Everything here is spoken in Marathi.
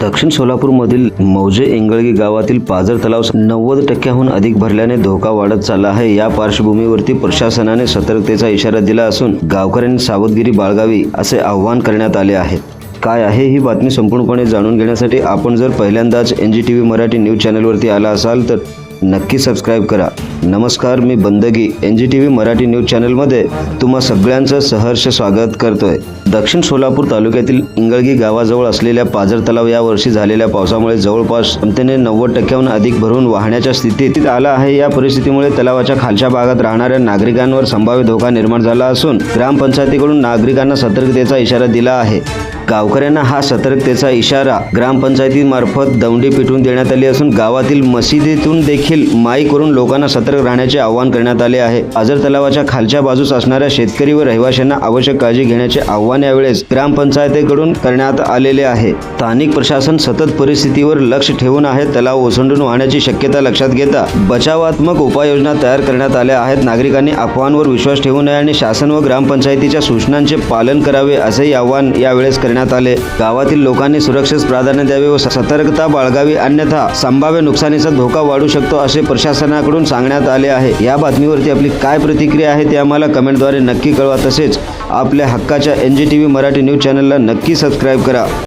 दक्षिण सोलापूरमधील मौजे इंगळगी गावातील पाझर तलाव नव्वद टक्क्याहून अधिक भरल्याने धोका वाढत चालला आहे. या पार्श्वभूमीवरती प्रशासनाने सतर्कतेचा इशारा दिला असून गावकऱ्यांनी सावधगिरी बाळगावी असे आवाहन करण्यात आले आहे. काय आहे ही बातमी संपूर्णपणे जाणून घेण्यासाठी आपण जर पहिल्यांदाच N G T V Marathi news चॅनलवरती आला असाल तर नक्की सबस्क्राईब करा. नमस्कार मी बंदगी N G T V Marathi news चॅनलमध्ये तुम्हा सगळ्यांचं सहर्ष स्वागत करतोय. दक्षिण सोलापूर तालुक्यातील इंगळगी गावाजवळ असलेल्या पाझर तलाव या वर्षी झालेल्या पावसामुळे जवळपास क्षमतेने नव्वद टक्क्याहून अधिक भरून वाहण्याच्या स्थितीत आला आहे. या परिस्थितीमुळे तलावाच्या खालच्या भागात राहणाऱ्या नागरिकांवर संभाव्य धोका निर्माण झाला असून ग्रामपंचायतीकडून नागरिकांना सतर्कतेचा इशारा दिला आहे. गावकऱ्यांना हा सतर्कतेचा इशारा ग्रामपंचायतीमार्फत दौंडी पिटवून देण्यात आली असून गावातील मशिदीतून देखील माई करून लोकांना सतर्क राहण्याचे आवाहन करण्यात आले आहे. आजर तलावाच्या खालच्या बाजूस असणाऱ्या शेतकरी व रहिवाशांना आवश्यक काळजी घेण्याचे आव्हान यावेळेस ग्रामपंचायतीकडून करण्यात आलेले आहे. स्थानिक प्रशासन सतत परिस्थितीवर लक्ष ठेवून आहे. तलाव ओसंडून वाहण्याची शक्यता लक्षात घेता बचावात्मक उपाययोजना तयार करण्यात आल्या आहेत. नागरिकांनी अफवांवर विश्वास ठेवू नये आणि शासन व ग्रामपंचायतीच्या सूचनांचे पालन करावे असेही आवाहन यावेळेस करण्यात आले. गावातील लोकांनी सुरक्षेस प्राधान्य द्यावे व सतर्कता बाळगावी. अन्यथा संभाव्य नुकसानीचा धोका वाढू शकतो असे प्रशासनाकडून सांगण्यात आले आहे. या बातमीवरती आपली काय प्रतिक्रिया आहे ते आम्हाला कमेंटद्वारे नक्की कळवा. तसेच आपल्या हक्काच्या N G T V Marathi news चॅनलला नक्की सबस्क्राईब करा.